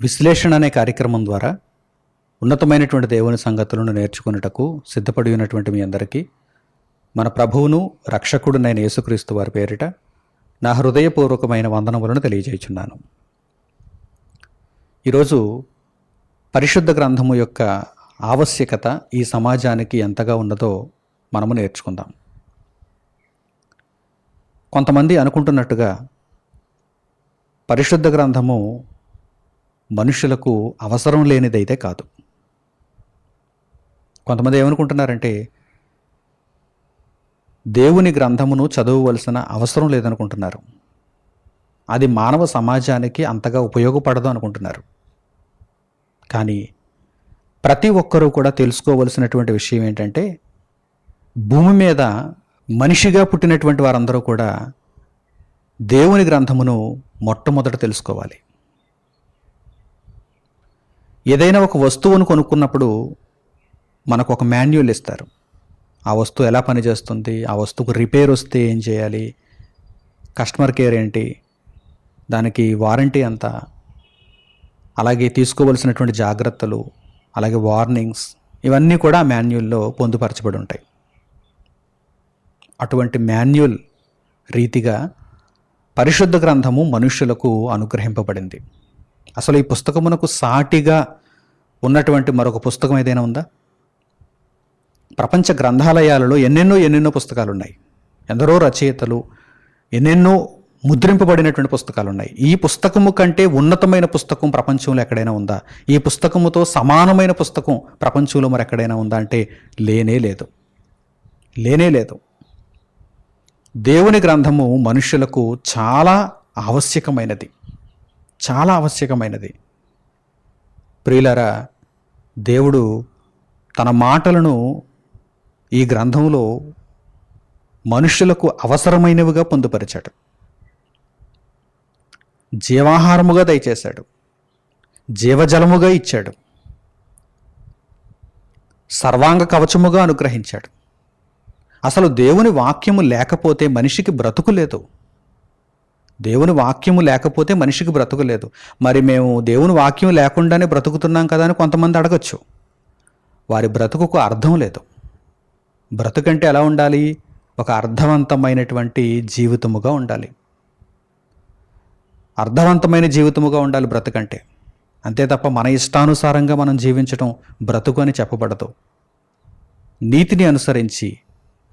విశ్లేషణ అనే కార్యక్రమం ద్వారా ఉన్నతమైనటువంటి దేవుని సంగతులను నేర్చుకున్నటకు సిద్ధపడి ఉన్నటువంటి మీ అందరికీ మన ప్రభువును రక్షకుడునైన యేసుక్రీస్తు వారి పేరిట నా హృదయపూర్వకమైన వందనములను తెలియజేయుచున్నాను. ఈరోజు పరిశుద్ధ గ్రంథము యొక్క ఆవశ్యకత ఈ సమాజానికి ఎంతగా ఉన్నదో మనము నేర్చుకుందాం. కొంతమంది అనుకుంటున్నట్టుగా పరిశుద్ధ గ్రంథము మనుషులకు అవసరం లేనిదైతే కాదు. కొంతమంది ఏమనుకుంటున్నారంటే దేవుని గ్రంథమును చదవవలసిన అవసరం లేదనుకుంటున్నారు. అది మానవ సమాజానికి అంతగా ఉపయోగపడదు అనుకుంటున్నారు. కానీ ప్రతి ఒక్కరూ కూడా తెలుసుకోవలసినటువంటి విషయం ఏంటంటే భూమి మీద మనిషిగా పుట్టినటువంటి వారందరూ కూడా దేవుని గ్రంథమును మొట్టమొదట తెలుసుకోవాలి. ఏదైనా ఒక వస్తువును కొనుక్కున్నప్పుడు మనకు ఒక మాన్యువల్ ఇస్తారు. ఆ వస్తువు ఎలా పనిచేస్తుంది? ఆ వస్తువుకు రిపేర్ వస్తే ఏం చేయాలి? కస్టమర్ కేర్ ఏంటి? దానికి వారంటీ ఎంత? అలాగే తీసుకోవలసినటువంటి జాగ్రత్తలు అలాగే వార్నింగ్స్ ఇవన్నీ కూడా మాన్యువల్లో పొందుపరచబడి ఉంటాయి అటువంటి మాన్యువల్ రీతిగా పరిశుద్ధ గ్రంథము మనుష్యులకు అనుగ్రహింపబడింది. అసలు ఈ పుస్తకమునకు సాటిగా ఉన్నటువంటి మరొక పుస్తకం ఏదైనా ఉందా? ప్రపంచ గ్రంథాలయాలలో ఎన్నెన్నో ఎన్నెన్నో పుస్తకాలు ఉన్నాయి ఎందరో రచయితలు ఎన్నెన్నో ముద్రింపబడినటువంటి పుస్తకాలు ఉన్నాయి ఈ పుస్తకము కంటే ఉన్నతమైన పుస్తకం ప్రపంచంలో ఎక్కడైనా ఉందా? ఈ పుస్తకముతో సమానమైన పుస్తకం ప్రపంచంలో మరి ఎక్కడైనా ఉందా అంటే లేనే లేదు. లేనే లేదు. దేవుని గ్రంథము మనుషులకు చాలా ఆవశ్యకమైనది. చాలా ఆవశ్యకమైనది. ప్రియులరా దేవుడు తన మాటలను ఈ గ్రంథంలో మనుషులకు అవసరమైనవిగా పొందుపరిచాడు. జీవాహారముగా దయచేశాడు. జీవజలముగా ఇచ్చాడు. సర్వాంగ కవచముగా అనుగ్రహించాడు. అసలు దేవుని వాక్యము లేకపోతే మనిషికి బ్రతుకు లేదు. దేవుని వాక్యము లేకపోతే మనిషికి బ్రతుకు లేదు. మరి మేము దేవుని వాక్యం లేకుండానే బ్రతుకుతున్నాం కదా అని కొంతమంది అడగచ్చు. వారి బ్రతుకుకు అర్థం లేదు. బ్రతుకంటే ఎలా ఉండాలి? ఒక అర్థవంతమైనటువంటి జీవితముగా ఉండాలి. అర్థవంతమైన జీవితముగా ఉండాలి బ్రతుకంటే. అంతే తప్ప మన ఇష్టానుసారంగా మనం జీవించడం బ్రతుకు అని చెప్పబడదు. నీతిని అనుసరించి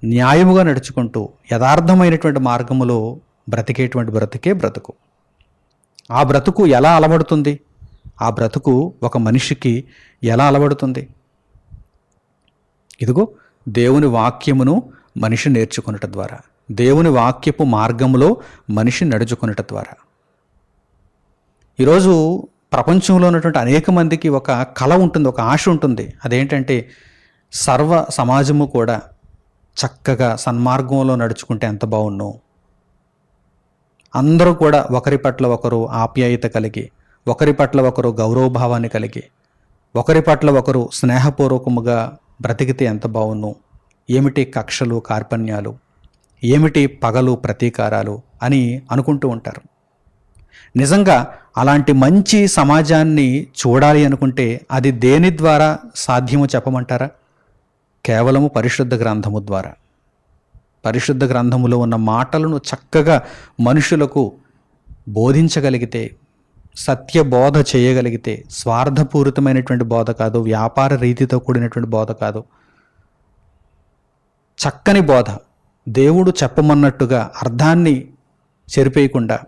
న్యాయముగా నడుచుకుంటూ యథార్థమైనటువంటి మార్గములో బ్రతికేటువంటి బ్రతికే బ్రతుకు. ఆ బ్రతుకు ఎలా అలవడుతుంది? ఆ బ్రతుకు ఒక మనిషికి ఎలా అలవడుతుంది? ఇదిగో దేవుని వాక్యమును మనిషి నేర్చుకున్నట ద్వారా దేవుని వాక్యపు మార్గములో మనిషి నడుచుకున్నట ద్వారా. ఈరోజు ప్రపంచంలో ఉన్నటువంటి అనేక మందికి ఒక కళ ఉంటుంది ఒక ఆశ ఉంటుంది. అదేంటంటే సర్వ సమాజము కూడా చక్కగా సన్మార్గంలో నడుచుకుంటే ఎంత బాగుండు. అందరూ కూడా ఒకరి పట్ల ఒకరు ఆప్యాయత కలిగి ఒకరి పట్ల ఒకరు గౌరవభావాన్ని కలిగి ఒకరి పట్ల ఒకరు స్నేహపూర్వకముగా బ్రతికితే ఎంత బాగున్ను ఏమిటి కక్షలు కార్పణ్యాలు? ఏమిటి పగలు ప్రతీకారాలు? అని అనుకుంటూ ఉంటారు. నిజంగా అలాంటి మంచి సమాజాన్ని చూడాలి అనుకుంటే అది దేని ద్వారా సాధ్యమో చెప్పమంటారా? కేవలము పరిశుద్ధ గ్రంథము ద్వారా. పరిశుద్ధ గ్రంథములో ఉన్న మాటలను చక్కగా మనుషులకు బోధించగలిగితే సత్య బోధ చేయగలిగితే స్వార్థపూరితమైనటువంటి బోధ కాదు వ్యాపార రీతితో కూడినటువంటి బోధ కాదు. చక్కని బోధ. దేవుడు చెప్పమన్నట్టుగా అర్థాన్ని చెరిపేయకుండా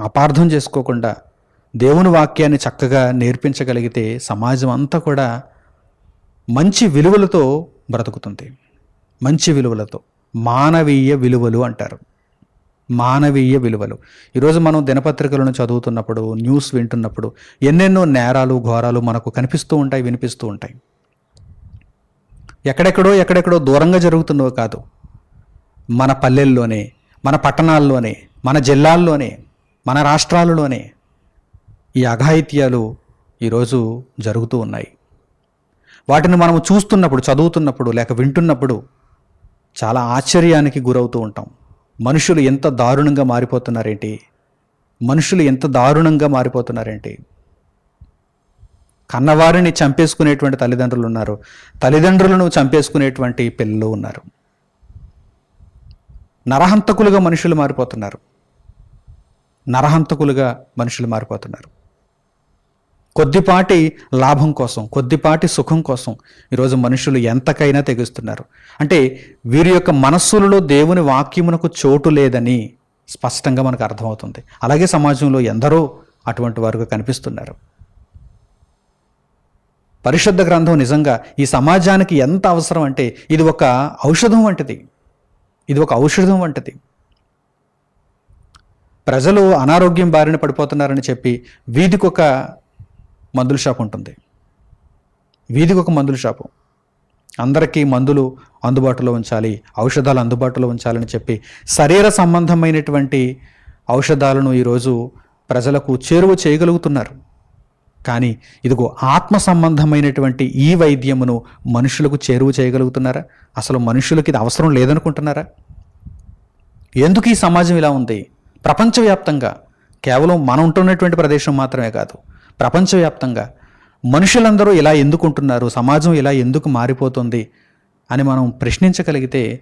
అపార్థం చేసుకోకుండా దేవుని వాక్యాన్ని చక్కగా నేర్పించగలిగితే సమాజం అంతా కూడా మంచి విలువలతో బ్రతుకుతుంది. మంచి విలువలతో. మానవీయ విలువలు అంటారు. మానవీయ విలువలు. ఈరోజు మనం దినపత్రికలను చదువుతున్నప్పుడు న్యూస్ వింటున్నప్పుడు ఎన్నెన్నో నేరాలు ఘోరాలు మనకు కనిపిస్తూ ఉంటాయి వినిపిస్తూ ఉంటాయి. ఎక్కడెక్కడో ఎక్కడెక్కడో దూరంగా జరుగుతున్నవి కాదు. మన పల్లెల్లోనే మన పట్టణాల్లోనే మన జిల్లాల్లోనే మన రాష్ట్రాలలోనే ఈ అఘాయిత్యాలు ఈరోజు జరుగుతూ ఉన్నాయి. వాటిని మనం చూస్తున్నప్పుడు చదువుతున్నప్పుడు లేక వింటున్నప్పుడు చాలా ఆశ్చర్యానికి గురవుతూ ఉంటాం. మనుషులు ఎంత దారుణంగా మారిపోతున్నారేంటి? మనుషులు ఎంత దారుణంగా మారిపోతున్నారేంటి? కన్నవారిని చంపేసుకునేటువంటి తల్లిదండ్రులు ఉన్నారు. తల్లిదండ్రులను చంపేసుకునేటువంటి పిల్లలు ఉన్నారు. నరహంతకులుగా మనుషులు మారిపోతున్నారు. నరహంతకులుగా మనుషులు మారిపోతున్నారు. కొద్దిపాటి లాభం కోసం కొద్దిపాటి సుఖం కోసం ఈరోజు మనుషులు ఎంతకైనా తెగిస్తున్నారు. అంటే వీరి యొక్క మనస్సులలో దేవుని వాక్యమునకు చోటు లేదని స్పష్టంగా మనకు అర్థమవుతుంది. అలాగే సమాజంలో ఎందరో అటువంటి వారుగా కనిపిస్తున్నారు. పరిశుద్ధ గ్రంథం నిజంగా ఈ సమాజానికి ఎంత అవసరం అంటే ఇది ఒక ఔషధం వంటిది. ఇది ఒక ఔషధం వంటిది. ప్రజలు అనారోగ్యం బారిన పడిపోతున్నారని చెప్పి వీధికి ఒక మందుల షాప్ ఉంటుంది. వీధికి ఒక మందుల షాపు. అందరికీ మందులు అందుబాటులో ఉంచాలి ఔషధాలు అందుబాటులో ఉంచాలని చెప్పి శరీర సంబంధమైనటువంటి ఔషధాలను ఈరోజు ప్రజలకు చేరువ చేయగలుగుతున్నారు. కానీ ఇదిగో ఆత్మ సంబంధమైనటువంటి ఈ వైద్యమును మనుషులకు చేరువ చేయగలుగుతున్నారా? అసలు మనుషులకి ఇది అవసరం లేదనుకుంటున్నారా? ఎందుకు ఈ సమాజం ఇలా ఉంది? ప్రపంచవ్యాప్తంగా కేవలం మనం ఉంటున్నటువంటి ప్రదేశం మాత్రమే కాదు ప్రపంచవ్యాప్తంగా మనుషులందరూ ఇలా ఎందుకు ఉంటున్నారు సమాజం ఇలా ఎందుకు మారిపోతుంది అని మనం ప్రశ్నించగలిగితే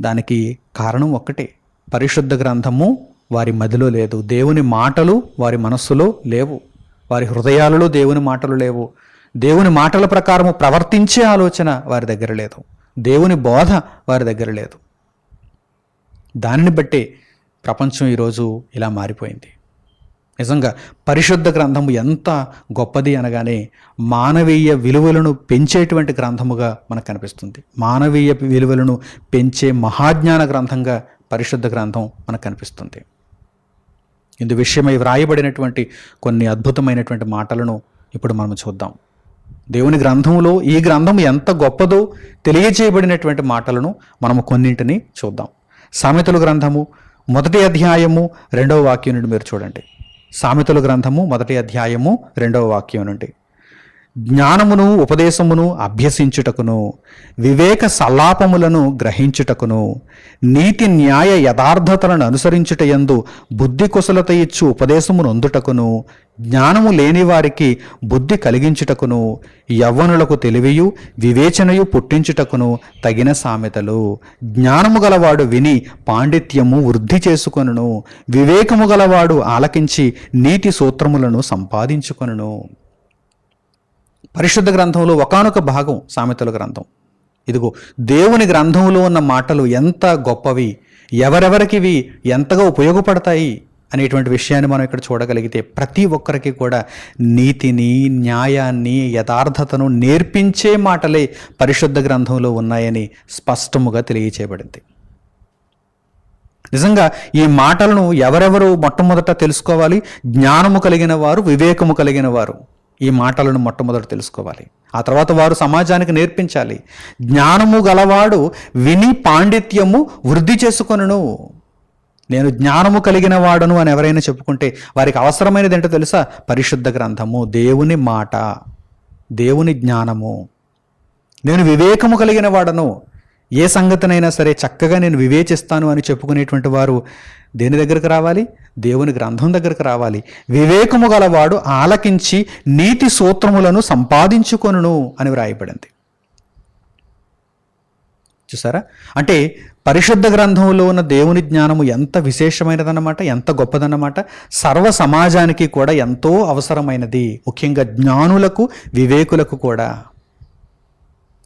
దానికి కారణం ఒక్కటే. పరిశుద్ధ గ్రంథము వారి మదిలో లేదు దేవుని మాటలు వారి మనస్సులో లేవు వారి హృదయాలలో దేవుని మాటలు లేవు. దేవుని మాటల ప్రకారము ప్రవర్తించే ఆలోచన వారి దగ్గర లేదు దేవుని బోధ వారి దగ్గర లేదు. దానిని బట్టే ప్రపంచం ఈరోజు ఇలా మారిపోయింది. నిజంగా పరిశుద్ధ గ్రంథము ఎంత గొప్పది అనగానే మానవీయ విలువలను పెంచేటువంటి గ్రంథముగా మనకు కనిపిస్తుంది. మానవీయ విలువలను పెంచే మహాజ్ఞాన గ్రంథంగా పరిశుద్ధ గ్రంథం మనకు కనిపిస్తుంది. ఇందు విషయమై వ్రాయబడినటువంటి కొన్ని అద్భుతమైనటువంటి మాటలను ఇప్పుడు మనం చూద్దాం. దేవుని గ్రంథంలో ఈ గ్రంథం ఎంత గొప్పదో తెలియజేయబడినటువంటి మాటలను మనము కొన్నింటిని చూద్దాం. సామెతలు గ్రంథము మొదటి అధ్యాయము రెండవ వాక్యం నుండి మీరు చూడండి. సామెతల గ్రంథము మొదటి అధ్యాయము రెండవ వాక్యం నుండి. జ్ఞానమును ఉపదేశమును అభ్యసించుటకును వివేక సల్లాపములను గ్రహించుటకును నీతి న్యాయ యథార్థతలను అనుసరించుట యందు బుద్ధి కుశలత ఇచ్చు ఉపదేశమును అందుటకును జ్ఞానము లేని వారికి బుద్ధి కలిగించుటకును యవ్వనులకు తెలివియు వివేచనయు పుట్టించుటకును తగిన సామెతలు. జ్ఞానము గలవాడు విని పాండిత్యము వృద్ధి చేసుకొనును వివేకము గలవాడు ఆలకించి నీతి సూత్రములను సంపాదించుకొనును. పరిశుద్ధ గ్రంథంలో ఒకానొక భాగం సామెతల గ్రంథం. ఇదిగో దేవుని గ్రంథంలో ఉన్న మాటలు ఎంత గొప్పవి ఎవరెవరికి ఇవి ఎంతగా ఉపయోగపడతాయి అనేటువంటి విషయాన్ని మనం ఇక్కడ చూడగలిగితే ప్రతి ఒక్కరికి కూడా నీతిని న్యాయాన్ని యథార్థతను నేర్పించే మాటలే పరిశుద్ధ గ్రంథంలో ఉన్నాయని స్పష్టముగా తెలియచేయబడింది. నిజంగా ఈ మాటలను ఎవరెవరు మొట్టమొదట తెలుసుకోవాలి? జ్ఞానము కలిగిన వారు వివేకము కలిగిన వారు. ఈ మాటలను మొట్టమొదట తెలుసుకోవాలి. ఆ తర్వాత వారు సమాజానికి నేర్పించాలి. జ్ఞానము గలవాడు విని పాండిత్యము వృద్ధి చేసుకొనును. నేను జ్ఞానము కలిగిన వాడను అని ఎవరైనా చెప్పుకుంటే వారికి అవసరమైనది ఏంటో తెలుసా? పరిశుద్ధ గ్రంథము దేవుని మాట దేవుని జ్ఞానము. నేను వివేకము కలిగిన వాడను. ఏ సంగతినైనా సరే చక్కగా నేను వివేచిస్తాను అని చెప్పుకునేటువంటి వారు దేని దగ్గరకు రావాలి? దేవుని గ్రంథం దగ్గరకు రావాలి. వివేకము గలవాడు ఆలకించి నీతి సూత్రములను సంపాదించుకొనును అని వ్రాయబడింది. చూసారా? అంటే పరిశుద్ధ గ్రంథంలో ఉన్న దేవుని జ్ఞానము ఎంత విశేషమైనదన్నమాట ఎంత గొప్పదన్నమాట? సర్వ సమాజానికి కూడా ఎంతో అవసరమైనది. ముఖ్యంగా జ్ఞానులకు వివేకులకు కూడా.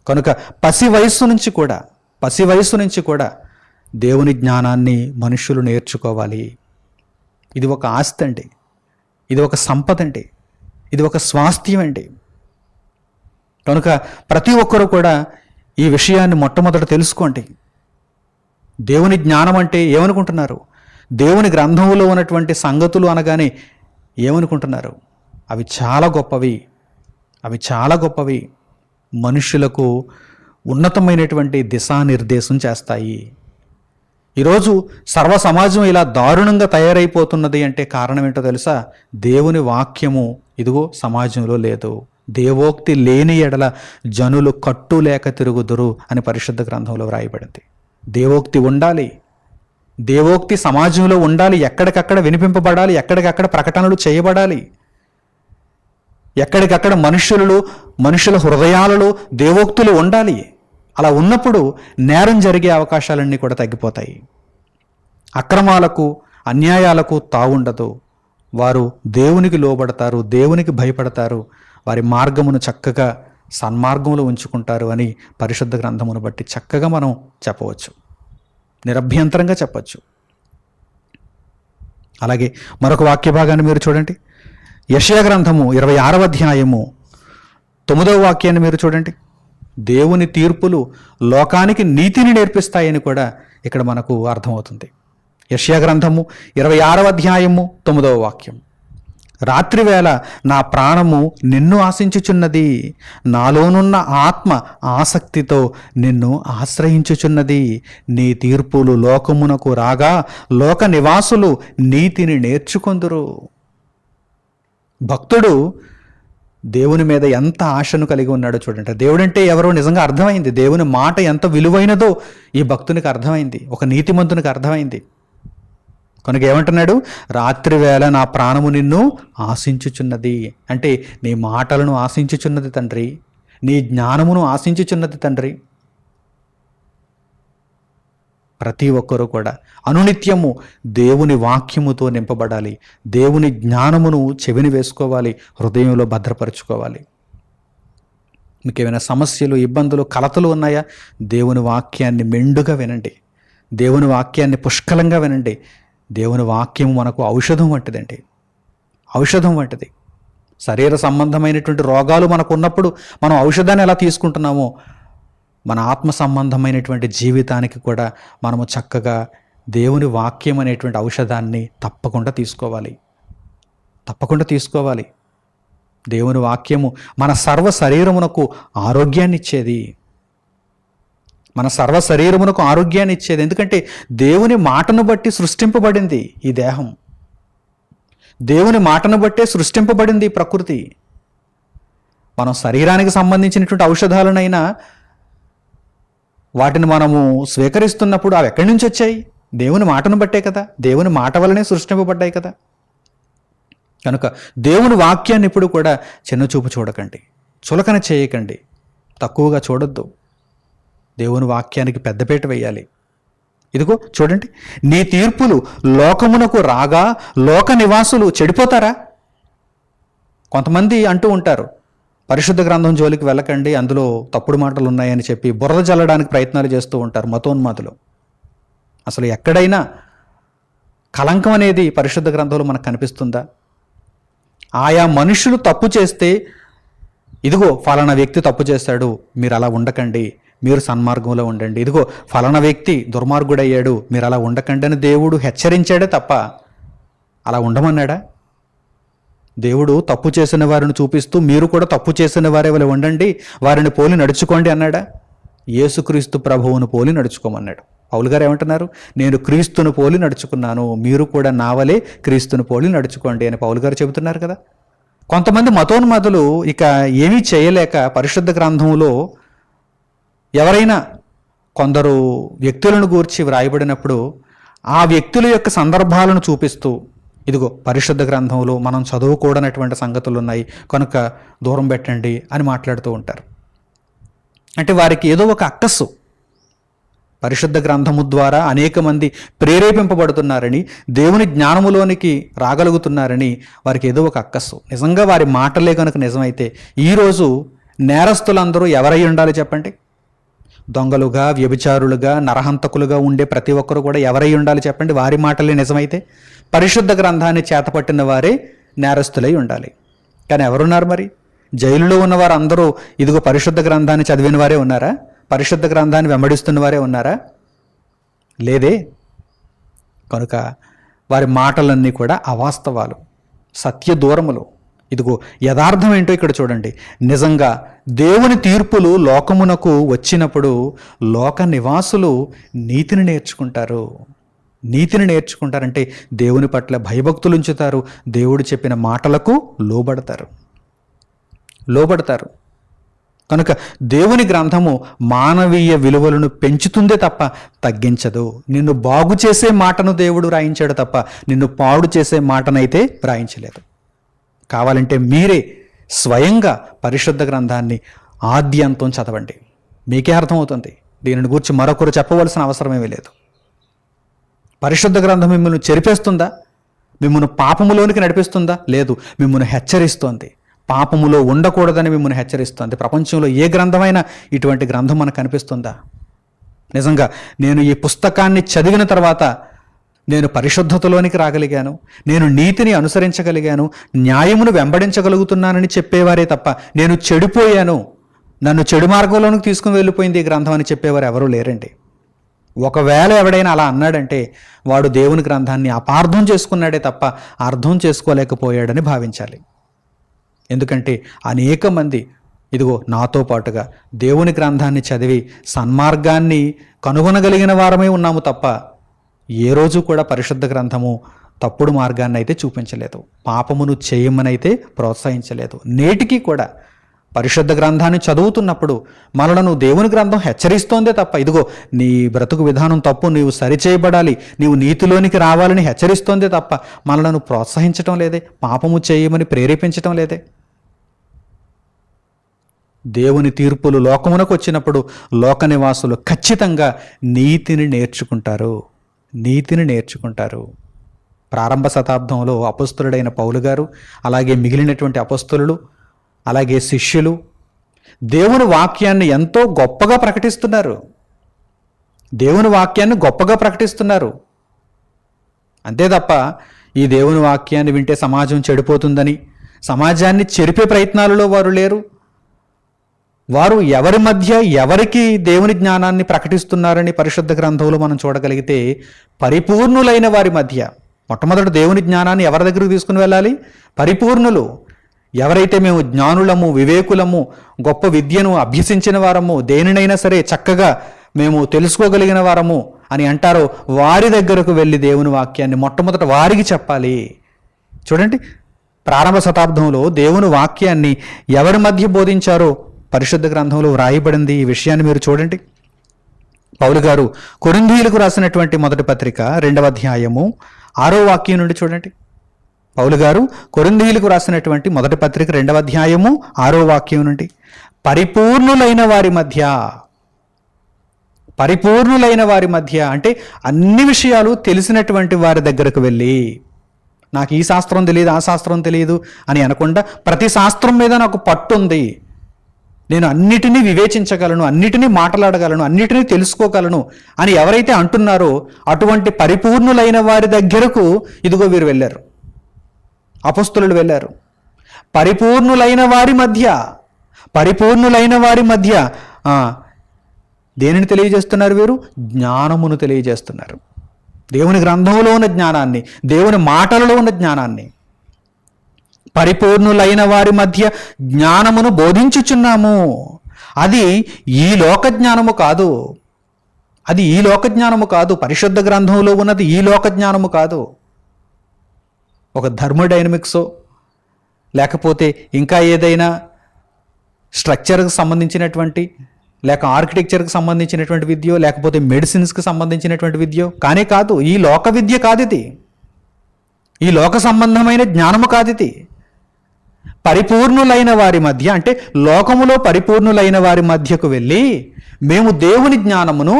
కనుక పసి వయస్సు నుంచి కూడా పసి వయస్సు నుంచి కూడా దేవుని జ్ఞానాన్ని మనుషులు నేర్చుకోవాలి. ఇది ఒక ఆస్తి అండి ఇది ఒక సంపద అండి ఇది ఒక స్వాస్థ్యం అండి కనుక ప్రతి ఒక్కరూ కూడా ఈ విషయాన్ని మొట్టమొదట తెలుసుకోండి. దేవుని జ్ఞానం అంటే ఏమనుకుంటున్నారు? దేవుని గ్రంథంలో ఉన్నటువంటి సంగతులు అనగానే ఏమనుకుంటున్నారు? అవి చాలా గొప్పవి. అవి చాలా గొప్పవి. మనుషులకు ఉన్నతమైనటువంటి దిశానిర్దేశం చేస్తాయి. ఈరోజు సర్వ సమాజం ఇలా దారుణంగా తయారైపోతున్నది అంటే కారణం ఏంటో తెలుసా? దేవుని వాక్యము ఇదిగో సమాజంలో లేదు. దేవోక్తి లేని ఎడల జనులు కట్టు లేక తిరుగుదురు అని పరిశుద్ధ గ్రంథంలో వ్రాయబడింది. దేవోక్తి ఉండాలి. దేవోక్తి సమాజంలో ఉండాలి. ఎక్కడికక్కడ వినిపింపబడాలి. ఎక్కడికక్కడ ప్రకటనలు చేయబడాలి. ఎక్కడికక్కడ మనుషులలో మనుషుల హృదయాలలో దేవోక్తులు ఉండాలి. అలా ఉన్నప్పుడు నేరం జరిగే అవకాశాలన్నీ కూడా తగ్గిపోతాయి. అక్రమాలకు అన్యాయాలకు తావుండదు. వారు దేవునికి లోబడతారు దేవునికి భయపడతారు. వారి మార్గమును చక్కగా సన్మార్గంలో ఉంచుకుంటారు అని పరిశుద్ధ గ్రంథమును బట్టి చక్కగా మనం చెప్పవచ్చు. నిరభ్యంతరంగా చెప్పచ్చు. అలాగే మరొక వాక్య భాగాన్ని మీరు చూడండి. యశయ గ్రంథము ఇరవై ఆరవ అధ్యాయము తొమ్మిదవ వాక్యాన్ని మీరు చూడండి. దేవుని తీర్పులు లోకానికి నీతిని నేర్పిస్తాయని కూడా ఇక్కడ మనకు అర్థమవుతుంది. యష్యా గ్రంథము ఇరవై ఆరవ అధ్యాయము తొమ్మిదవ వాక్యం. రాత్రివేళ నా ప్రాణము నిన్ను ఆశించుచున్నది నాలోనున్న ఆత్మ ఆసక్తితో నిన్ను ఆశ్రయించుచున్నది. నీ తీర్పులు లోకమునకు రాగా లోక నివాసులు నీతిని నేర్చుకొందురు. భక్తుడు దేవుని మీద ఎంత ఆశను కలిగి ఉన్నాడో చూడండి. దేవుడంటే ఎవరో నిజంగా అర్థమైంది. దేవుని మాట ఎంత విలువైనదో ఈ భక్తునికి అర్థమైంది. ఒక నీతిమంతునికి అర్థమైంది. కనుక ఏమంటున్నాడు? రాత్రి వేళ నా ప్రాణము నిన్ను ఆశించుచున్నది. అంటే నీ మాటలను ఆశించుచున్నది తండ్రి. నీ జ్ఞానమును ఆశించుచున్నది తండ్రి. ప్రతి ఒక్కరూ కూడా. అనునిత్యము దేవుని వాక్యముతో నింపబడాలి. దేవుని జ్ఞానమును చెవిని వేసుకోవాలి. హృదయంలో భద్రపరుచుకోవాలి. మీకు ఏమైనా సమస్యలు ఇబ్బందులు కలతలు ఉన్నాయా? దేవుని వాక్యాన్ని మెండుగా వినండి. దేవుని వాక్యాన్ని పుష్కలంగా వినండి. దేవుని వాక్యం మనకు ఔషధం వంటిదండి. ఔషధం వంటిది. శరీర సంబంధమైనటువంటి రోగాలు మనకు ఉన్నప్పుడు మనం ఔషధాన్ని ఎలా తీసుకుంటున్నామో మన ఆత్మ సంబంధమైనటువంటి జీవితానికి కూడా మనము చక్కగా దేవుని వాక్యం అనేటువంటి ఔషధాన్ని తప్పకుండా తీసుకోవాలి. తప్పకుండా తీసుకోవాలి. దేవుని వాక్యము మన సర్వ శరీరమునకు ఆరోగ్యాన్ని ఇచ్చేది. మన సర్వ శరీరమునకు ఆరోగ్యాన్ని ఇచ్చేది. ఎందుకంటే దేవుని మాటను బట్టి సృష్టింపబడింది ఈ దేహం. దేవుని మాటను బట్టే సృష్టింపబడింది ప్రకృతి. మనం శరీరానికి సంబంధించినటువంటి ఔషధాలనైనా వాటిని మనము స్వీకరిస్తున్నప్పుడు అవి ఎక్కడి నుంచి వచ్చాయి? దేవుని మాటను బట్టే కదా. దేవుని మాట వల్లనే సృష్టింపబడ్డాయి కదా. కనుక దేవుని వాక్యాన్ని ఇప్పుడు కూడా చిన్నచూపు చూడకండి. చులకన చేయకండి. తక్కువగా చూడొద్దు. దేవుని వాక్యానికి పెద్దపేట వేయాలి. ఇదిగో చూడండి. నీ తీర్పులు లోకమునకు రాగా లోక నివాసులు చెడిపోతారా? కొంతమంది అంటూ ఉంటారు. పరిశుద్ధ గ్రంథం జోలికి వెళ్ళకండి అందులో తప్పుడు మాటలు ఉన్నాయని చెప్పి బురద జల్లడానికి ప్రయత్నాలు చేస్తూ ఉంటారు మతోన్మాదులు. అసలు ఎక్కడైనా కలంకం అనేది పరిశుద్ధ గ్రంథంలో మనకు కనిపిస్తుందా? ఆయా మనుషులు తప్పు చేస్తే ఇదిగో ఫలానా వ్యక్తి తప్పు చేశాడు మీరు అలా ఉండకండి మీరు సన్మార్గంలో ఉండండి. ఇదిగో ఫలానా వ్యక్తి దుర్మార్గుడయ్యాడు మీరు అలా ఉండకండి అని దేవుడు హెచ్చరించాడే తప్ప అలా ఉండమన్నాడా? దేవుడు తప్పు చేసిన వారిని చూపిస్తూ మీరు కూడా తప్పు చేసిన వారే వాళ్ళు ఉండండి వారిని పోలి నడుచుకోండి అన్నాడా? యేసుక్రీస్తు ప్రభువును పోలి నడుచుకోమన్నాడు. పౌలు గారు ఏమంటున్నారు? నేను క్రీస్తును పోలి నడుచుకున్నాను మీరు కూడా నావలే క్రీస్తును పోలి నడుచుకోండి అని పౌలు గారు చెబుతున్నారు కదా. కొంతమంది మతోన్మతులు ఇక ఏమీ చేయలేక పరిశుద్ధ గ్రంథంలో ఎవరైనా కొందరు వ్యక్తులను గూర్చి వ్రాయబడినప్పుడు ఆ వ్యక్తుల యొక్క సందర్భాలను చూపిస్తూ ఇదిగో పరిశుద్ధ గ్రంథంలో మనం చదువుకూడనటువంటి సంగతులు ఉన్నాయి కనుక దూరం పెట్టండి అని మాట్లాడుతూ ఉంటారు. అంటే వారికి ఏదో ఒక అక్కస్సు పరిశుద్ధ గ్రంథము ద్వారా అనేక మంది ప్రేరేపింపబడుతున్నారని దేవుని జ్ఞానములోనికి రాగలుగుతున్నారని వారికి ఏదో ఒక అక్కస్సు నిజంగా వారి మాటలే కనుక నిజమైతే ఈరోజు నేరస్తులందరూ ఎవరై ఉండాలి చెప్పండి? దొంగలుగా వ్యభిచారులుగా నరహంతకులుగా ఉండే ప్రతి ఒక్కరు కూడా ఎవరై ఉండాలి చెప్పండి? వారి మాటలే నిజమైతే పరిశుద్ధ గ్రంథాన్ని చేతపట్టిన వారే నేరస్తులై ఉండాలి. కానీ ఎవరున్నారు మరి? జైలులో ఉన్నవారు అందరూ ఇదిగో పరిశుద్ధ గ్రంథాన్ని చదివిన వారే ఉన్నారా? పరిశుద్ధ గ్రంథాన్ని వెంబడిస్తున్న వారే ఉన్నారా? లేదే. కనుక వారి మాటలన్నీ కూడా అవాస్తవాలు సత్య దూరములు. ఇదిగో యథార్థం ఏంటో ఇక్కడ చూడండి. నిజంగా దేవుని తీర్పులు లోకమునకు వచ్చినప్పుడు లోక నివాసులు నీతిని నేర్చుకుంటారు. నీతిని నేర్చుకుంటారంటే దేవుని పట్ల భయభక్తులు ఉంచుతారు. దేవుడు చెప్పిన మాటలకు లోబడతారు. లోబడతారు. కనుక దేవుని గ్రంథము మానవీయ విలువలను పెంచుతుందే తప్ప తగ్గించదు. నిన్ను బాగు చేసే మాటను దేవుడు రాయించాడు తప్ప నిన్ను పాడు చేసే మాటనైతే రాయించలేదు. కావాలంటే మీరే స్వయంగా పరిశుద్ధ గ్రంథాన్ని ఆద్యంతం చదవండి. మీకే అర్థమవుతుంది. దీనిని గురించి మరొకరు చెప్పవలసిన అవసరమేమీ లేదు. పరిశుద్ధ గ్రంథం మిమ్మల్ని చెరిపేస్తుందా? మిమ్మల్ని పాపములోనికి నడిపిస్తుందా? లేదు మిమ్మల్ని హెచ్చరిస్తోంది. పాపములో ఉండకూడదని మిమ్మల్ని హెచ్చరిస్తోంది. ప్రపంచంలో ఏ గ్రంథమైనా ఇటువంటి గ్రంథం మనకు కనిపిస్తుందా? నిజంగా నేను ఈ పుస్తకాన్ని చదివిన తర్వాత నేను పరిశుద్ధతలోనికి రాగలిగాను నేను నీతిని అనుసరించగలిగాను న్యాయమును వెంబడించగలుగుతున్నానని చెప్పేవారే తప్ప నేను చెడిపోయాను. నన్ను చెడు మార్గంలోనికి తీసుకుని వెళ్ళిపోయింది ఈ గ్రంథం అని చెప్పేవారు ఎవరూ లేరండి. ఒకవేళ ఎవడైనా అలా అన్నాడంటే వాడు దేవుని గ్రంథాన్ని అపార్థం చేసుకున్నాడే తప్ప అర్థం చేసుకోలేకపోయాడని భావించాలి. ఎందుకంటే అనేక మంది ఇదిగో నాతో పాటుగా దేవుని గ్రంథాన్ని చదివి సన్మార్గాన్ని కనుగొనగలిగిన వారమే ఉన్నాము తప్ప ఏ రోజు కూడా పరిశుద్ధ గ్రంథము తప్పుడు మార్గాన్ని అయితే చూపించలేదు. పాపమును చేయమనైతే ప్రోత్సహించలేదు. నేటికి కూడా పరిశుద్ధ గ్రంథాన్ని చదువుతున్నప్పుడు మనలను దేవుని గ్రంథం హెచ్చరిస్తోందే తప్ప ఇదిగో నీ బ్రతుకు విధానం తప్పు నీవు సరిచేయబడాలి నీవు నీతిలోనికి రావాలని హెచ్చరిస్తోందే తప్ప మనలను ప్రోత్సహించటం లేదే పాపము చేయమని ప్రేరేపించటం లేదే. దేవుని తీర్పులు లోకమునకు వచ్చినప్పుడు లోక నివాసులు ఖచ్చితంగా నీతిని నేర్చుకుంటారు. నీతిని నేర్చుకుంటారు. ప్రారంభ శతాబ్దంలో అపస్తులుడైన పౌలు గారు అలాగే మిగిలినటువంటి అపస్తులు అలాగే శిష్యులు దేవుని వాక్యాన్ని ఎంతో గొప్పగా ప్రకటిస్తున్నారు. దేవుని వాక్యాన్ని గొప్పగా ప్రకటిస్తున్నారు. అంతే తప్ప ఈ దేవుని వాక్యాన్ని వింటే సమాజం చెడిపోతుందని సమాజాన్ని చెరిపే ప్రయత్నాలలో వారు లేరు. వారు ఎవరి మధ్య ఎవరికి దేవుని జ్ఞానాన్ని ప్రకటిస్తున్నారని పరిశుద్ధ గ్రంథంలో మనం చూడగలిగితే పరిపూర్ణులైన వారి మధ్య మొట్టమొదటి దేవుని జ్ఞానాన్ని ఎవరి దగ్గరకు తీసుకుని వెళ్ళాలి? పరిపూర్ణులు. ఎవరైతే మేము జ్ఞానులము వివేకులము గొప్ప విద్యను అభ్యసించిన వారము దేనినైనా సరే చక్కగా మేము తెలుసుకోగలిగిన వారము అని అంటారో వారి దగ్గరకు వెళ్ళి దేవుని వాక్యాన్ని మొట్టమొదట వారికి చెప్పాలి. చూడండి ప్రారంభ శతాబ్దంలో దేవుని వాక్యాన్ని ఎవరి మధ్య బోధించారో? పరిశుద్ధ గ్రంథంలో వ్రాయబడింది ఈ విషయాన్ని మీరు చూడండి. పౌలు గారు కొరింధీయులకు రాసినటువంటి మొదటి పత్రిక రెండవ అధ్యాయము ఆరో వాక్యం నుండి చూడండి. పౌలు గారు కొరింధీయులకు రాసినటువంటి మొదటి పత్రిక రెండవ అధ్యాయము ఆరో వాక్యం నుండి పరిపూర్ణులైన వారి మధ్య పరిపూర్ణులైన వారి మధ్య అంటే అన్ని విషయాలు తెలిసినటువంటి వారి దగ్గరకు వెళ్ళి నాకు ఈ శాస్త్రం తెలియదు ఆ శాస్త్రం తెలియదు అని అనకుండా ప్రతి శాస్త్రం మీద నాకు పట్టు ఉంది. నేను అన్నిటినీ వివేచించగలను అన్నిటినీ మాట్లాడగలను అన్నిటినీ తెలుసుకోగలను అని ఎవరైతే అంటున్నారో అటువంటి పరిపూర్ణులైన వారి దగ్గరకు ఇదిగో వీరు వెళ్ళారు. అపస్తులు వెళ్ళారు. పరిపూర్ణులైన వారి మధ్య పరిపూర్ణులైన వారి మధ్య దేనిని తెలియజేస్తున్నారు వీరు? జ్ఞానమును తెలియజేస్తున్నారు. దేవుని గ్రంథంలో ఉన్న జ్ఞానాన్ని దేవుని మాటలలో ఉన్న జ్ఞానాన్ని. పరిపూర్ణులైన వారి మధ్య జ్ఞానమును బోధించుచున్నాము. అది ఈ లోక జ్ఞానము కాదు. అది ఈ లోక జ్ఞానము కాదు. పరిశుద్ధ గ్రంథంలో ఉన్నది ఈ లోక జ్ఞానము కాదు. ఒక థర్మోడైనమిక్సో లేకపోతే ఇంకా ఏదైనా స్ట్రక్చర్కి సంబంధించినటువంటి లేక ఆర్కిటెక్చర్కి సంబంధించినటువంటి విద్యో లేకపోతే మెడిసిన్స్కి సంబంధించినటువంటి విద్యో కానే కాదు. ఈ లోక విద్య కాదు ఇది ఈ లోక సంబంధమైన జ్ఞానము కాదు ఇది పరిపూర్ణులైన వారి మధ్య అంటే లోకములో పరిపూర్ణులైన వారి మధ్యకు వెళ్ళి మేము దేవుని జ్ఞానమును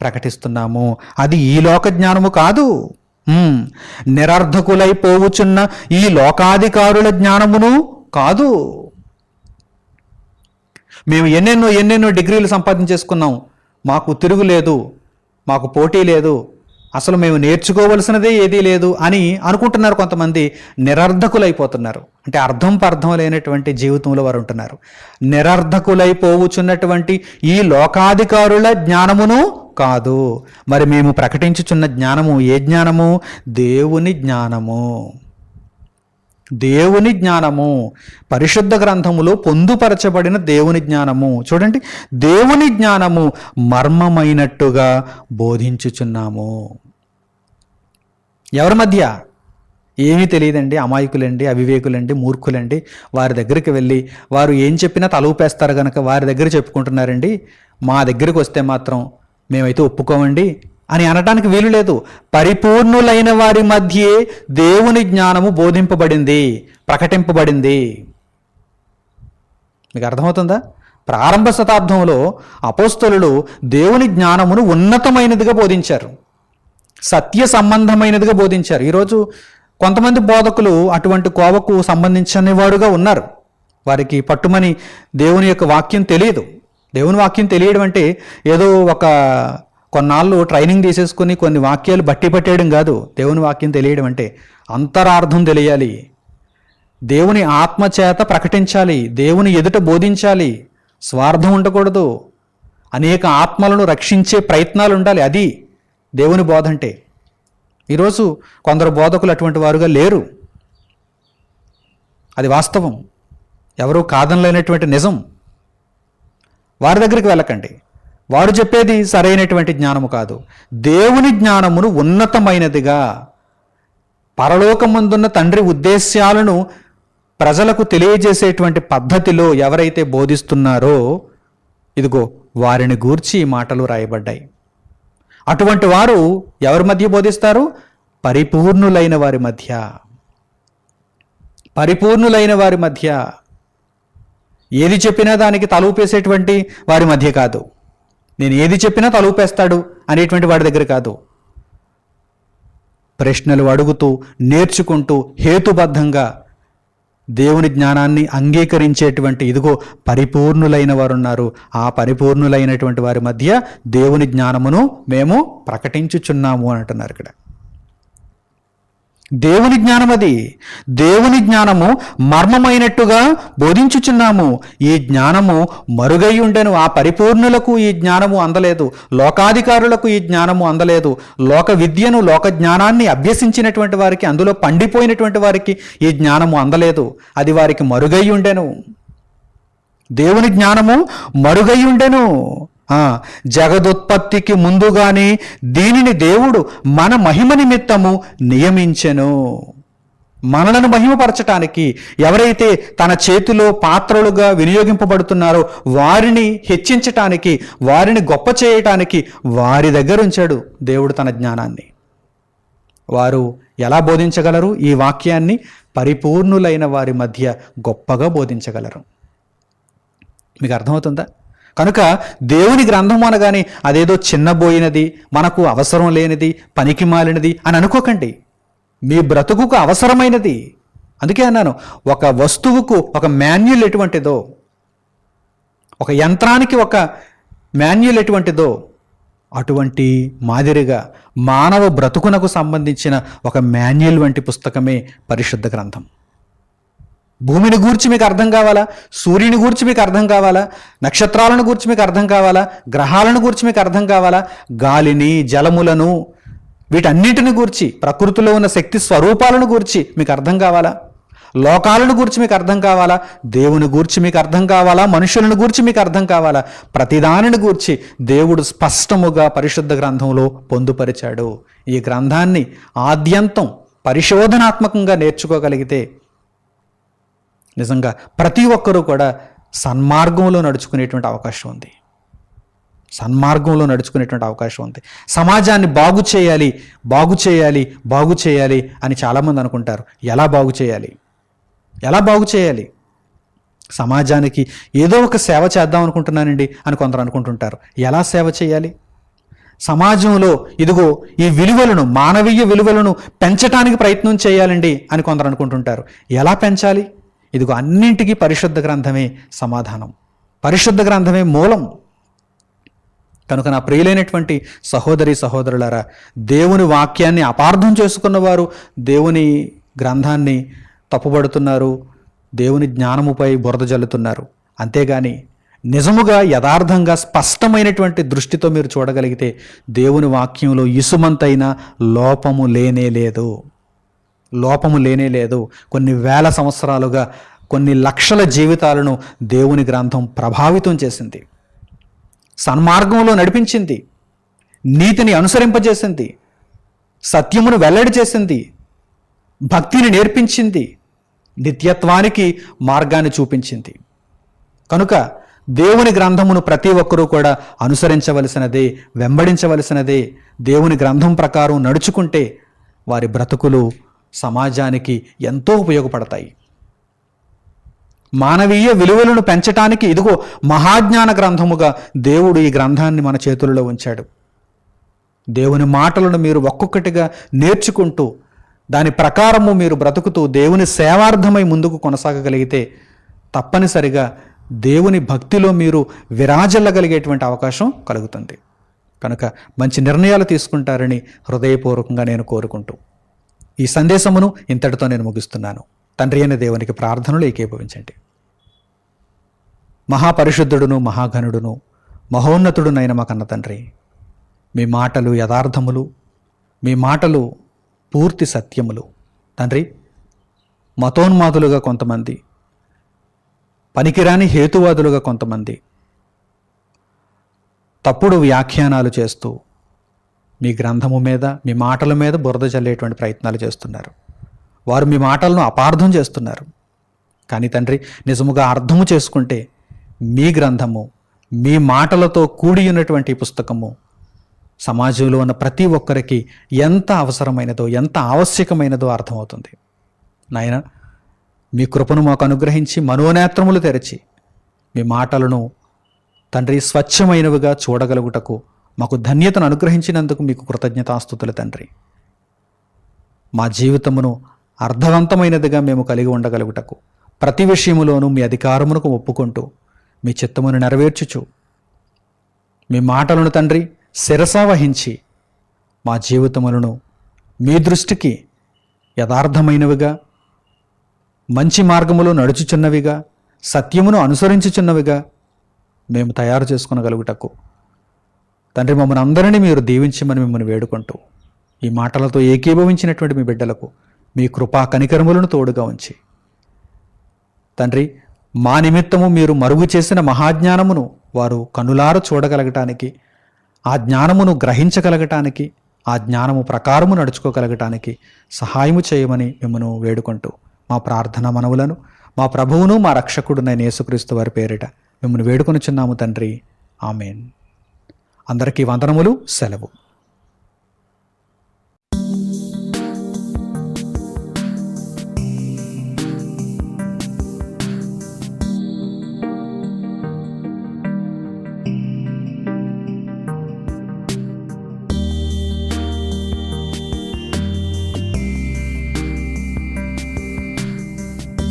ప్రకటిస్తున్నాము. అది ఈ లోక జ్ఞానము కాదు. ఉమ్, నిరర్ధకులై పోవుచున్న ఈ లోకాధికారుల జ్ఞానమును కాదు. మేము ఎన్నెన్నో ఎన్నెన్నో డిగ్రీలు సంపాదించేసుకున్నాం. మాకు తిరుగులేదు మాకు పోటీ లేదు. అసలు మేము నేర్చుకోవలసినదే ఏదీ లేదు అని అనుకుంటున్నారు కొంతమంది. నిరర్ధకులైపోతున్నారు. అంటే అర్థం పర్థం లేనటువంటి జీవితంలో వారు ఉంటున్నారు. నిరర్ధకులైపోవుచున్నటువంటి ఈ లోకాధికారుల జ్ఞానమును కాదు. మరి మేము ప్రకటించుచున్న జ్ఞానము ఏ జ్ఞానము? దేవుని జ్ఞానము. దేవుని జ్ఞానము. పరిశుద్ధ గ్రంథములో పొందుపరచబడిన దేవుని జ్ఞానము. చూడండి దేవుని జ్ఞానము మర్మమైనట్టుగా బోధించుచున్నాము. ఎవరి మధ్య? ఏమీ తెలియదండి అమాయకులండి అవివేకులండి మూర్ఖులండి. వారి దగ్గరికి వెళ్ళి వారు ఏం చెప్పినా తలూపేస్తారు కనుక వారి దగ్గర చెప్పుకుంటున్నారండి. మా దగ్గరికి వస్తే మాత్రం మేమైతే ఒప్పుకోమండి అని అనటానికి వీలు లేదు. పరిపూర్ణులైన వారి మధ్యే దేవుని జ్ఞానము బోధింపబడింది ప్రకటింపబడింది. మీకు అర్థమవుతుందా? ప్రారంభ శతాబ్దంలో అపోస్తలు దేవుని జ్ఞానమును ఉన్నతమైనదిగా బోధించారు. సత్య సంబంధమైనదిగా బోధించారు. ఈరోజు కొంతమంది బోధకులు అటువంటి కోవకు సంబంధించనివాడుగా ఉన్నారు. వారికి పట్టుమని దేవుని యొక్క వాక్యం తెలియదు. దేవుని వాక్యం తెలియడం అంటే ఏదో ఒక కొన్నాళ్ళు ట్రైనింగ్ తీసేసుకుని కొన్ని వాక్యాలు బట్టి పట్టేయడం కాదు. దేవుని వాక్యం తెలియడం అంటే అంతరార్థం తెలియాలి. దేవుని ఆత్మ చేత ప్రకటించాలి. దేవుని ఎదుట బోధించాలి. స్వార్థం ఉండకూడదు. అనేక ఆత్మలను రక్షించే ప్రయత్నాలు ఉండాలి. అది దేవుని బోధ అంటే. ఈరోజు కొందరు బోధకులు అటువంటి వారుగా లేరు. అది వాస్తవం. ఎవరు కాదనలేనటువంటి నిజం. వారి దగ్గరికి వెళ్ళకండి. వారు చెప్పేది సరైనటువంటి జ్ఞానము కాదు. దేవుని జ్ఞానమును ఉన్నతమైనదిగా పరలోకమందున్న తండ్రి ఉద్దేశ్యాలను ప్రజలకు తెలియజేసేటువంటి పద్ధతిలో ఎవరైతే బోధిస్తున్నారో ఇదిగో వారిని గూర్చి ఈ మాటలు రాయబడ్డాయి. అటువంటి వారు ఎవరి మధ్య బోధిస్తారు? పరిపూర్ణులైన వారి మధ్య. పరిపూర్ణులైన వారి మధ్య. ఏది చెప్పినా దానికి తలూపేసేటువంటి వారి మధ్య కాదు. నేను ఏది చెప్పినా తలూపేస్తాడు అనేటువంటి వాడి దగ్గర కాదు. ప్రశ్నలు అడుగుతూ నేర్చుకుంటూ హేతుబద్ధంగా దేవుని జ్ఞానాన్ని అంగీకరించేటువంటి ఇదిగో పరిపూర్ణులైన వారు ఉన్నారు ఆ పరిపూర్ణులైనటువంటి వారి మధ్య దేవుని జ్ఞానమును మేము ప్రకటించుచున్నాము అని అంటున్నారు ఇక్కడ. దేవుని జ్ఞానం అది దేవుని జ్ఞానము మర్మమైనట్టుగా బోధించుచున్నాము. ఈ జ్ఞానము మరుగై ఉండెను. ఆ పరిపూర్ణులకు ఈ జ్ఞానము అందలేదు. లోకాధికారులకు ఈ జ్ఞానము అందలేదు. లోక విద్యను లోక జ్ఞానాన్ని అభ్యసించినటువంటి వారికి అందులో పండిపోయినటువంటి వారికి ఈ జ్ఞానము అందలేదు. అది వారికి మరుగై ఉండెను. దేవుని జ్ఞానము మరుగై ఉండెను. జగదుత్పత్తికి ముందుగానే దీనిని దేవుడు మన మహిమ నిమిత్తము నియమించెను. మనలను మహిమపరచటానికి ఎవరైతే తన చేతిలో పాత్రలుగా వినియోగింపబడుతున్నారో వారిని హెచ్చించటానికి వారిని గొప్ప చేయటానికి వారి దగ్గర ఉంచాడు దేవుడు తన జ్ఞానాన్ని. వారు ఎలా బోధించగలరు? ఈ వాక్యాన్ని పరిపూర్ణులైన వారి మధ్య గొప్పగా బోధించగలరు. మీకు అర్థమవుతుందా? కనుక దేవుని గ్రంథం అనగానే అదేదో చిన్నబోయినది మనకు అవసరం లేనిది పనికి మాలినది అని అనుకోకండి. మీ బ్రతుకుకు అవసరమైనది. అందుకే అన్నాను ఒక వస్తువుకు ఒక మాన్యుల్ ఎటువంటిదో ఒక యంత్రానికి ఒక మాన్యుల్ ఎటువంటిదో అటువంటి మాదిరిగా మానవ బ్రతుకునకు సంబంధించిన ఒక మాన్యుల్ వంటి పుస్తకమే పరిశుద్ధ గ్రంథం. భూమిని గూర్చి మీకు అర్థం కావాలా? సూర్యుని గూర్చి మీకు అర్థం కావాలా? నక్షత్రాలను గూర్చి మీకు అర్థం కావాలా? గ్రహాలను గూర్చి మీకు అర్థం కావాలా? గాలిని జలములను వీటన్నిటిని గూర్చి ప్రకృతిలో ఉన్న శక్తి స్వరూపాలను గూర్చి మీకు అర్థం కావాలా? లోకాలను గూర్చి మీకు అర్థం కావాలా? దేవుని గూర్చి మీకు అర్థం కావాలా? మనుషులను గూర్చి మీకు అర్థం కావాలా? ప్రతిదానిని గూర్చి దేవుడు స్పష్టముగా పరిశుద్ధ గ్రంథంలో పొందుపరిచాడు. ఈ గ్రంథాన్ని ఆద్యంతం పరిశోధనాత్మకంగా నేర్చుకోగలిగితే నిజంగా ప్రతి ఒక్కరూ కూడా సన్మార్గంలో నడుచుకునేటువంటి అవకాశం ఉంది. సన్మార్గంలో నడుచుకునేటువంటి అవకాశం ఉంది. సమాజాన్ని బాగు చేయాలి బాగు చేయాలి బాగు చేయాలి అని చాలామంది అనుకుంటారు. ఎలా బాగు చేయాలి? ఎలా బాగు చేయాలి? సమాజానికి ఏదో ఒక సేవ చేద్దాం అనుకుంటున్నానండి అని కొందరు అనుకుంటుంటారు. ఎలా సేవ చేయాలి? సమాజంలో ఇదిగో ఈ విలువలను మానవీయ విలువలను పెంచడానికి ప్రయత్నం చేయాలండి అని కొందరు అనుకుంటుంటారు. ఎలా పెంచాలి? ఇదిగో అన్నింటికీ పరిశుద్ధ గ్రంథమే సమాధానం. పరిశుద్ధ గ్రంథమే మూలం. కనుక నా ప్రియులైనటువంటి సహోదరి సహోదరులారా దేవుని వాక్యాన్ని అపార్థం చేసుకున్నవారు దేవుని గ్రంథాన్ని తప్పుబడుతున్నారు దేవుని జ్ఞానముపై బురద జల్లుతున్నారు. అంతేగాని నిజముగా యథార్థంగా స్పష్టమైనటువంటి దృష్టితో మీరు చూడగలిగితే దేవుని వాక్యంలో ఇసుమంతైన లోపము లేనే లేదు. లోపము లేనే లేదు. కొన్ని వేల సంవత్సరాలుగా కొన్ని లక్షల జీవితాలను దేవుని గ్రంథం ప్రభావితం చేసింది. సన్మార్గంలో నడిపించింది. నీతిని అనుసరింపజేసింది. సత్యమును వెల్లడి చేసింది. భక్తిని నేర్పించింది. నిత్యత్వానికి మార్గాన్ని చూపించింది. కనుక దేవుని గ్రంథమును ప్రతి ఒక్కరూ కూడా అనుసరించవలసినదే వెంబడించవలసినదే దేవుని గ్రంథం ప్రకారం నడుచుకుంటే వారి బ్రతుకులు సమాజానికి ఎంతో ఉపయోగపడతాయి. మానవీయ విలువలను పెంచటానికి ఇదిగో మహాజ్ఞాన గ్రంథముగా దేవుడు ఈ గ్రంథాన్ని మన చేతులలో ఉంచాడు. దేవుని మాటలను మీరు ఒక్కొక్కటిగా నేర్చుకుంటూ దాని ప్రకారము మీరు బ్రతుకుతూ దేవుని సేవార్థమై ముందుకు కొనసాగగలిగితే తప్పనిసరిగా దేవుని భక్తిలో మీరు విరాజల్లగలిగేటువంటి అవకాశం కలుగుతుంది. కనుక మంచి నిర్ణయాలు తీసుకుంటారని హృదయపూర్వకంగా నేను కోరుకుంటూ ఈ సందేశమును ఇంతటితో నేను ముగిస్తున్నాను. తండ్రి అయిన దేవునికి ప్రార్థనలు ఏకీభవించండి. మహాపరిశుద్ధుడును మహాఘనుడును మహోన్నతుడునైన మా కన్న తండ్రి మీ మాటలు యథార్థములు మీ మాటలు పూర్తి సత్యములు. తండ్రి మతోన్మాదులుగా కొంతమంది పనికిరాని హేతువాదులుగా కొంతమంది తప్పుడు వ్యాఖ్యానాలు చేస్తూ మీ గ్రంథము మీద మీ మాటల మీద బురద చల్లేటువంటి ప్రయత్నాలు చేస్తున్నారు. వారు మీ మాటలను అపార్థం చేస్తున్నారు. కానీ తండ్రి నిజముగా అర్థము చేసుకుంటే మీ గ్రంథము మీ మాటలతో కూడి ఉన్నటువంటి పుస్తకము సమాజంలో ఉన్న ప్రతి ఒక్కరికి ఎంత అవసరమైనదో ఎంత ఆవశ్యకమైనదో అర్థమవుతుంది. నాయన మీ కృపను మాకు అనుగ్రహించి మనోనేత్రములు తెరిచి మీ మాటలను తండ్రి స్వచ్ఛమైనవిగా చూడగలుగుటకు మాకు ధన్యతను అనుగ్రహించినందుకు మీకు కృతజ్ఞతాస్థుతులు తండ్రి. మా జీవితమును అర్థవంతమైనదిగా మేము కలిగి ఉండగలుగుటకు ప్రతి విషయములోనూ మీ అధికారమునకు ఒప్పుకుంటూ మీ చిత్తమును నెరవేర్చుచు మీ మాటలను తండ్రి శిరసావహించి మా జీవితములను మీ దృష్టికి యథార్థమైనవిగా మంచి మార్గములో నడుచుచున్నవిగా సత్యమును అనుసరించుచున్నవిగా మేము తయారు చేసుకునగలుగుటకు తండ్రి మమ్మల్ని అందరినీ మీరు దీవించమని మిమ్మల్ని వేడుకుంటూ ఈ మాటలతో ఏకీభవించినటువంటి మీ బిడ్డలకు మీ కృపా కనికరములను తోడుగా ఉంచి. తండ్రి మా నిమిత్తము మీరు మరుగు చేసిన మహాజ్ఞానమును వారు కనులారు చూడగలగటానికి ఆ జ్ఞానమును గ్రహించగలగటానికి ఆ జ్ఞానము ప్రకారము నడుచుకోగలగటానికి సహాయము చేయమని మిమ్మను వేడుకుంటూ మా ప్రార్థన మనవులను మా ప్రభువును మా రక్షకుడునైన యేసుక్రీస్తు వారి పేరిట మిమ్మల్ని వేడుకొనిచున్నాము తండ్రి. ఆమెన్. అందరికీ వందనములు సెలవు.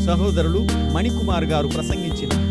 సహోదరులు మణికుమార్ గారు ప్రసంగించిన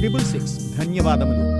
triple six ధన్యవాదములు.